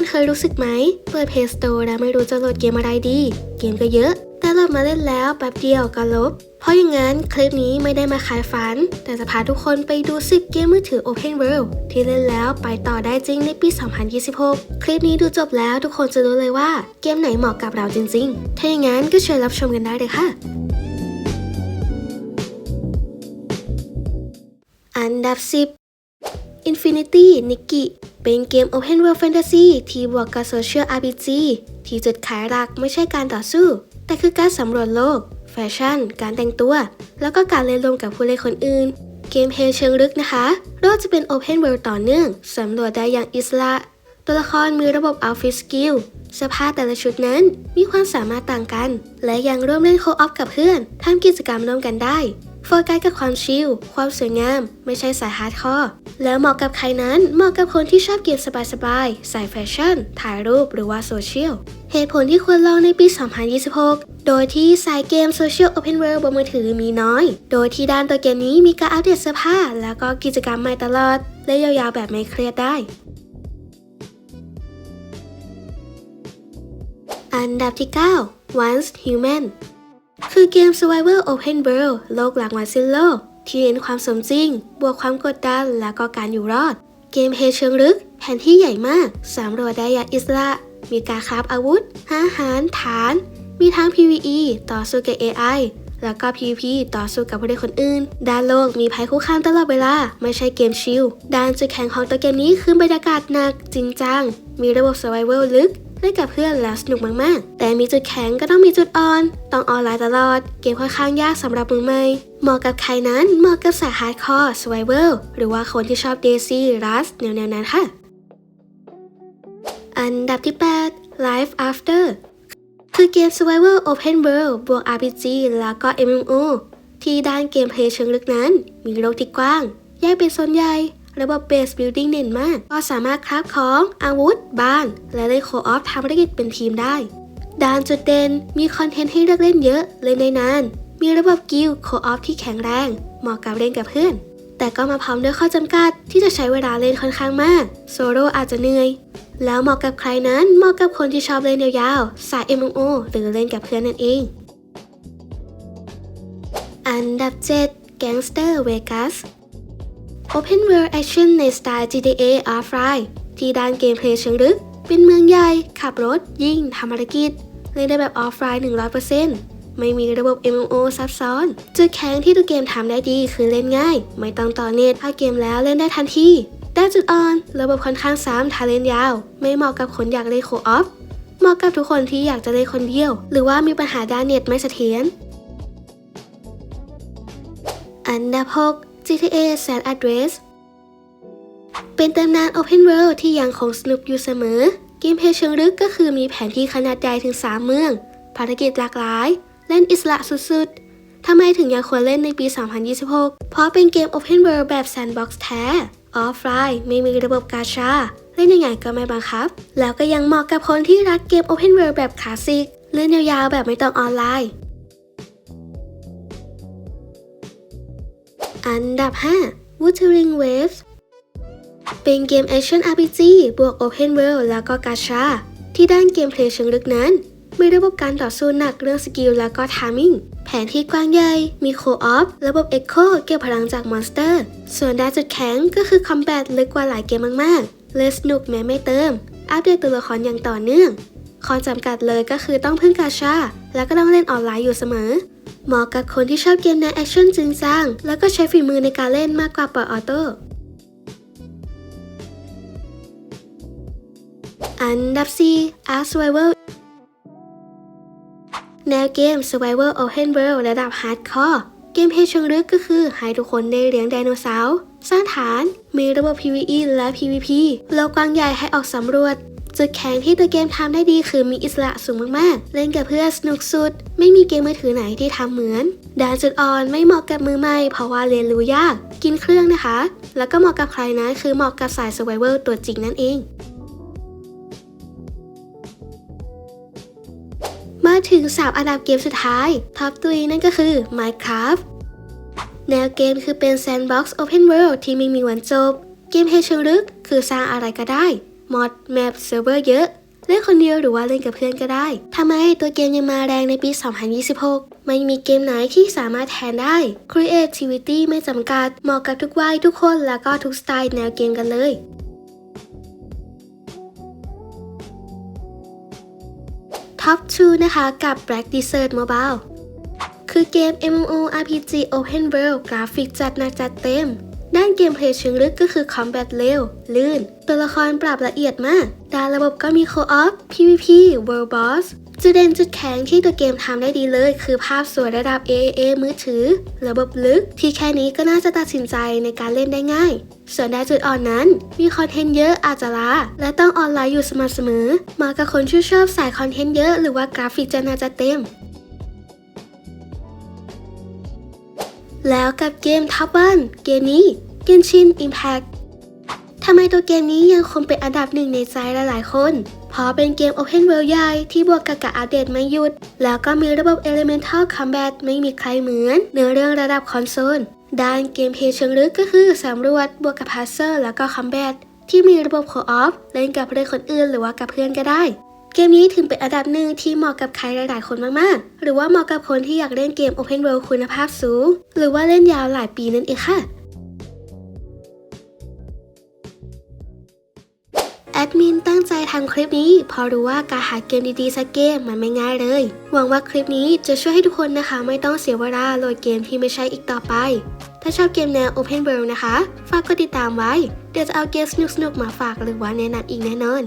คนเคยรู้สึกไหม เปิด Play Store แล้วไม่รู้จะโหลดเกมอะไรดี เกมก็เยอะ แต่โหลดมาเล่นแล้วแป๊บเดียวก็ลบ เพราะอย่างนั้นคลิปนี้ไม่ได้มาขายฝัน แต่จะพาทุกคนไปดู 10 เกมมือถือ Open World ที่เล่นแล้วไปต่อได้จริงในปี 2026 คลิปนี้ดูจบแล้วทุกคนจะรู้เลยว่าเกมไหนเหมาะกับเราจริงๆ ถ้าอย่างนั้นก็เชิญรับชมกันได้เลยค่ะอันดับ 10 Infinity Niki เป็นเกม Open World Fantasy ที่บวกกับ Social RPG ที่จุดขายหลักไม่ใช่การต่อสู้ แต่คือการสำรวจโลก แฟชั่น การแต่งตัว แล้วก็การเล่นรวมกับผู้เล่นคนอื่น เกมเพลย์เชิงลึกนะคะโลกจะเป็น Open World ต่อเนื่อง สำรวจได้อย่างอิสระ ตัวละครมีระบบ Outfit Skill เสื้อผ้าแต่ละชุดนั้นมีความสามารถต่างกัน และยังร่วมเล่นโคออฟกับเพื่อนทำกิจกรรมร่วมกันได้ โฟกัสกับความชิล ความสวยงาม ไม่ใช่สายฮาร์ดคอร์ แล้วเหมาะกับใครนั้น เหมาะกับคนที่ชอบเกมสบายๆ สายแฟชั่น ถ่ายรูปหรือว่าโซเชียล เหตุผลที่ควรลองในปี 2026 โดยที่สายเกมโซเชียลโอเพนเวิลด์บนมือถือมีน้อย โดยที่ด้านตัวเกมนี้มีการอัปเดตเสื้อผ้า แล้วก็กิจกรรมใหม่ตลอด และยาวๆแบบไม่เครียดได้อันดับที่ 9 Once Human คือเกม Survival Open World โลกหลังวันสิ้นโลก ที่เน้นความสมจริง บวกความกดดันและก็การอยู่รอด เกมเพลย์เชิงลึก แผนที่ใหญ่มาก สำรวจได้อย่างอิสระ มีการคราฟอาวุธหาอาหารฐาน มีทั้ง PVE ต่อสู้กับ AI แล้วก็ PVP ต่อสู้กับผู้เล่นคนอื่น ด้านโลกมีภัยคุกคามตลอดเวลา ไม่ใช่เกมชิลด้านจุดแข็งของตัวเกมนี้คือบรรยากาศหนักจริงจัง มีระบบ Survival ลึก เล่นกับเพื่อนแล้วสนุกมากๆ แต่มีจุดแข็งก็ต้องมีจุดอ่อน ต้องออนไลน์ตลอด เกมค่อนข้างยากสำหรับมือใหม่ เหมาะกับใครนั้นเหมาะกับสายฮาร์ดคอร์ survival หรือว่าคนที่ชอบ Daisy Rust แนวๆนั้นค่ะ อันดับที่ 8 Life After คือเกม Survival Open World บวก RPG แล้วก็ MMO ที่ด้านเกมเพลย์เชิงลึกนั้น มีโลกที่กว้าง แยกเป็นโซนใหญ่ ระบบ Base Building เด่นมาก ก็สามารถคราฟของ อาวุธ บ้าน และเล่นโคออฟทำภารกิจเป็นทีมได้ด้านจุดเด่นมีคอนเทนต์ให้เลือกเล่นเยอะเล่นได้นาน มีระบบกิลโคออฟที่แข็งแรง เหมาะกับเล่นกับเพื่อน แต่ก็มาพร้อมด้วยข้อจำกัดที่จะใช้เวลาเล่นค่อนข้างมาก โซโล่อาจจะเหนื่อย แล้วเหมาะกับใครนั้นเหมาะกับคนที่ชอบเล่นยาวๆ สาย MMO หรือเล่นกับเพื่อนนั่นเอง อันดับ 7 Gangster Vegas Open World Action ในสไตล์ GTA Offline ที่ด้านเกมเพลย์เชิงลึก เป็นเมืองใหญ่ ขับรถ ยิงทำภารกิจเล่นได้แบบออฟไลน์100%ไม่มีระบบ MMO ซับซ้อน จุดแข็งที่ตัวเกมทำได้ดีคือเล่นง่าย ไม่ต้องต่อเน็ตถ้าเกมแล้วเล่นได้ทันทีด้านจุดอ่อน ระบบค่อนข้างซ้ำถ้าเล่นยาว ไม่เหมาะกับคนอยากเล่นโคออฟเหมาะกับทุกคนที่อยากจะเล่นคนเดียว หรือว่ามีปัญหาด้านเน็ตไม่เสถียรอันดับ6 GTA San Andreas เป็นตำนาน Open World ที่ยังคงสนุกอยู่เสมอ เกมเพลย์เชิงลึกก็คือมีแผนที่ขนาดใหญ่ถึง 3 เมือง ภารกิจหลากหลาย เล่นอิสระสุดๆ ทำไมถึงยังควรเล่นในปี 2026 เพราะเป็นเกม Open World แบบ Sandbox แท้ ออฟไลน์ไม่มีระบบกาชา เล่นยังไงก็ไม่บังคับ แล้วก็ยังเหมาะกับคนที่รักเกม Open World แบบคลาสสิกเล่นยาวๆแบบไม่ต้องออนไลน์ อันดับ 5 Wuthering Waves เป็นเกม Action RPG บวก Open World แล้วก็กาชา ที่ด้านเกมเพลย์เชิงลึกนั้น มีระบบการต่อสู้หนักเรื่องสกิลแล้วก็ทามิ่ง แผนที่กว้างใหญ่ มีโคออฟ ระบบ Echo เก็บพลังจากมอนสเตอร์ ส่วนด้านจุดแข็งก็คือคอมแบทลึกกว่าหลายเกมมากๆ เลยสนุกแม้ไม่เติม อัปเดตตัวละครอย่างต่อเนื่องข้อจำกัดเลยก็คือต้องพึ่งกาชา แล้วก็ต้องเล่นออนไลน์อยู่เสมอ เหมาะกับคนที่ชอบเกมแนวแอคชั่นจริงจังแล้วก็ใช้ฝีมือในการเล่นมากกว่าปล่อยออโต้อันดับ 4 Ark Survival แนวเกม Survival Open World ระดับ Hardcore เกมเพลย์เชิงลึกก็คือให้ทุกคนได้เลี้ยงไดโนเสาร์ สร้างฐาน มีระบบ PvE และ PvP โลกกว้างใหญ่ให้ออกสำรวจ จุดแข็งที่ตัวเกมทำได้ดีคือมีอิสระสูงมากๆ เล่นกับเพื่อนสนุกสุด ไม่มีเกมมือถือไหนที่ทำเหมือนด้านจุดอ่อนไม่เหมาะกับมือใหม่เพราะว่าเรียนรู้ยาก กินเครื่องนะคะ แล้วก็เหมาะกับใครนะคือเหมาะกับสาย Survival ตัวจริงนั่นเองมาถึง3อันดับเกมสุดท้ายท็อปตุยนั่นก็คือ Minecraft แนวเกมคือเป็น Sandbox Open World ที่ไม่มีวันจบ เกมเพลเชิงลึกคือสร้างอะไรก็ได้ มอดแมปเซิร์ฟเวอร์เยอะ เล่นคนเดียวหรือว่าเล่นกับเพื่อนก็ได้ทำไมตัวเกมยังมาแรงในปี 2026 ไม่มีเกมไหนที่สามารถแทนได้ Creativity ไม่จำกัด เหมาะกับทุกวัยทุกคนแล้วก็ทุกสไตล์แนวเกมกันเลย Top 2นะคะกับ Black Desert Mobile คือเกม MMORPG Open World กราฟิกจัดหนักจัดเต็ม ด้านเกมเพลย์เชิงลึกก็คือ Combat เร็วลื่น ตัวละครปรับละเอียดมาก ด้านระบบก็มี Co-op PVP World Boss จุดเด่นจุดแข็งที่ตัวเกมทำได้ดีเลย คือภาพสวยระดับ AAA มือถือ ระบบลึก ที่แค่นี้ก็น่าจะตัดสินใจในการเล่นได้ง่าย ส่วนด้านจุดอ่อนนั้น มีคอนเทนต์เยอะอาจจะล้าและต้องออนไลน์อยู่สม่ำเสมอเหมาะกับคนที่ชอบสายคอนเทนต์เยอะหรือว่ากราฟิกจะน่าจะเต็มแล้วกับเกม Top 1เกมนี้ Genshin Impact ทำไมตัวเกมนี้ยังคงเป็นอันดับหนึ่งในใจหลายๆคน เพราะเป็นเกม Open World ใหญ่ที่บวกกับการอัปเดตไม่หยุด แล้วก็มีระบบ Elemental Combat ไม่มีใครเหมือนเนื้อเรื่องระดับคอนโซล ด้านเกมเพย์เชิงลึกก็คือสำรวจบวกกับพา z เซอร์แล้วก็ Combat ที่มีระบบ Co-op เล่นกับเพื่อนคนอื่นหรือว่ากับเพื่อนก็ได้ เกมนี้ถึงเป็นอันดับหนึ่งที่เหมาะกับใครหลาย ๆ คนมาก ๆ หรือว่าเหมาะกับคนที่อยากเล่นเกม Open World คุณภาพสูง หรือว่าเล่นยาวหลายปีนั่นเองค่ะ ดมินตั้งใจทำคลิปนี้เพราะรู้ว่าการหาเกมดีๆสักเกมมันไม่ง่ายเลย หวังว่าคลิปนี้จะช่วยให้ทุกคนนะคะ ไม่ต้องเสียเวลาโหลดเกมที่ไม่ใช่อีกต่อไป ถ้าชอบเกมแนว Open World นะคะ ฝากกดติดตามไว้ เดี๋ยวจะเอาเกมสนุกๆมาฝากหรือว่าแนะนำอีกแน่นอน